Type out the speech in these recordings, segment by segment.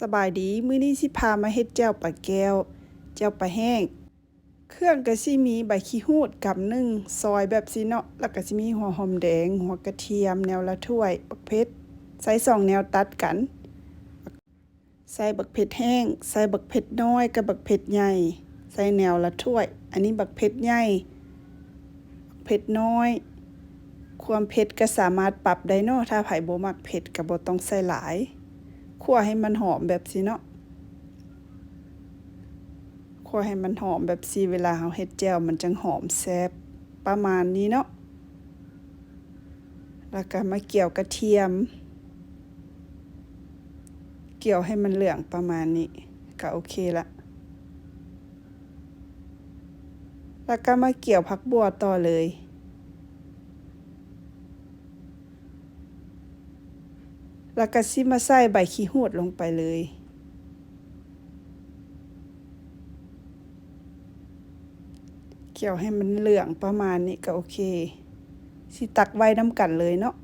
สบายดีมื้อนี้สิพามาเฮ็ดแจ่วปลาแก้วแจ่วปลาแห้ง เครื่องก็สิมีใบขี้หูดกำหนึ่งซอยแบบสิเนาะแล้วก็สิมีหัวหอมแดง หัวกระเทียมแนวละถ้วยบักเผ็ดใส่สองแนวตัดกัน ใส่บักเผ็ดแห้ง ใส่บักเผ็ดน้อยกับบักเผ็ดใหญ่ ใส่แนวละถ้วย อันนี้บักเผ็ดใหญ่บักเผ็ดน้อย ความเผ็ดก็สามารถปรับได้เนาะถ้าไผบ่มักเผ็ดก็บ่ต้องใส่หลาย คั่วให้มันหอมแบบสิเนาะคั่วให้มันหอมแบบสิเวลาเฮาเฮ็ดแจ่วมันจังหอมแซ่บประมาณนี้เนาะแล้วก็มาเกี่ยวกระเทียม เกี่ยวให้มันเหลืองประมาณนี้ก็โอเคละแล้วก็มาเกี่ยวผักบัวต่อเลย แล้วก็สิมาใส่ใบขี้หูดลงไปเลย เกี่ยวให้มันเหลืองประมาณนี้ก็โอเค สิตักไว้น้ำกันเลยเนาะ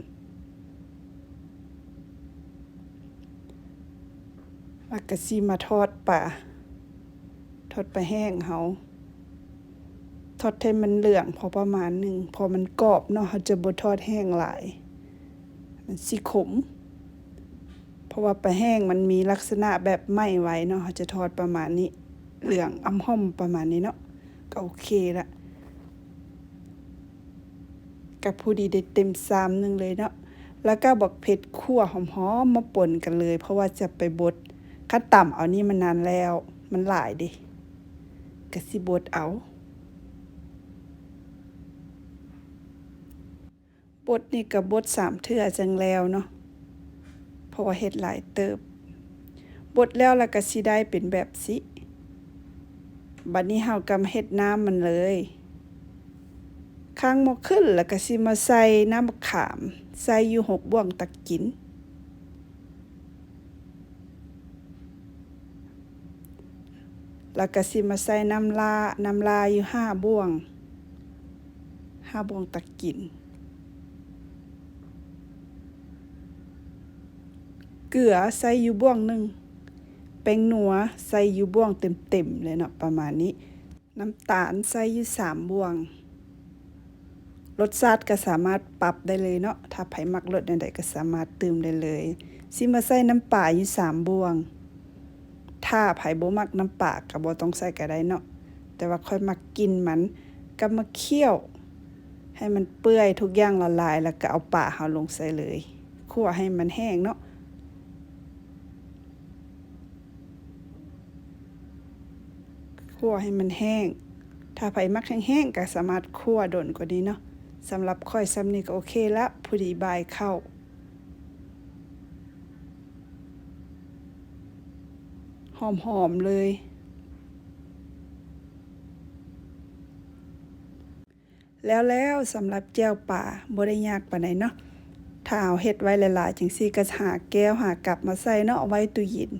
แล้วก็สิมาทอดปลาทอดปลาแห้งเฮาทอดให้มันเหลืองพอประมาณหนึ่ง พอมันกรอบเนาะเขาจะบ่ทอดแห้งหลาย มันสิขม ราะว่าปลาแห้งมันมีลักษณะแบบไหม้ไว้เนาะเขาจะทอดประมาณนี้ เหลืองอำห่อมประมาณนี้เนาะก็โอเคละกับผู้ดีได้เต็มซามหนึ่งเลยเนาะแล้วก็บักเผ็ดคั่วหอมๆมาป่นกันเลย เพราะว่าจะไปบดขั้นต่ำเอานี่มันนานแล้ว มันหลายดิก็สิบดเอาบดนี่ก็บดสามเทื่อจังแล้วเนาะ ราะว่าเฮ็ดหลายเติบบดแล้วแล้วก็สิได้เป็นแบบสิบัดนี้เฮากำเฮ็ดน้ำมันเลยข้างหมอขึ้นแล้วก็สิมาใส่น้ำมะขาม ใส่อยู่หกบ่วงตักกิน แล้วก็สิมาใส่น้ำลา น้ำลาอยู่ห้าบ่วงห้าบ่วงตักกิน เกลือใส่อยู่บ่วงหนึ่งแป้งนัวใส่อยู่บ่วงเต็มๆเลยเนาะประมาณนี้ น้ำตาลใส่อยู่สามบ่วง รสชาติก็สามารถปรับได้เลยเนาะถ้าไผมักรสใดๆก็สามารถเติมได้เลยสิมาใส่น้ำปลาอยู่สามบ่วง ถ้าไผบ่มักน้ำปลาก็บ่ต้องใส่ก็ได้เนาะแต่ว่าค่อยมักกินมันก็มาเคี่ยว ให้มันเปื่อยทุกอย่างละลายแล้วก็เอาปลาเฮาลงใส่เลยคั่วให้มันแห้งเนาะ คั่วให้มันแห้ง ถ้าไผมักแห้งๆก็สามารถคั่วดนกว่านี้เนาะสำหรับค่อยซ้ำนี้ก็โอเคละพอดีบายเข้าหอม ๆ เลย แล้วแล้วสำหรับแจ่วป่าบ่ได้ยากปานใดเนาะถ้าเอาเฮ็ดไว้หลายๆจังซี่ก็หาแก้วหากลับมาใส่เนาะเอาไว้ตู้เย็น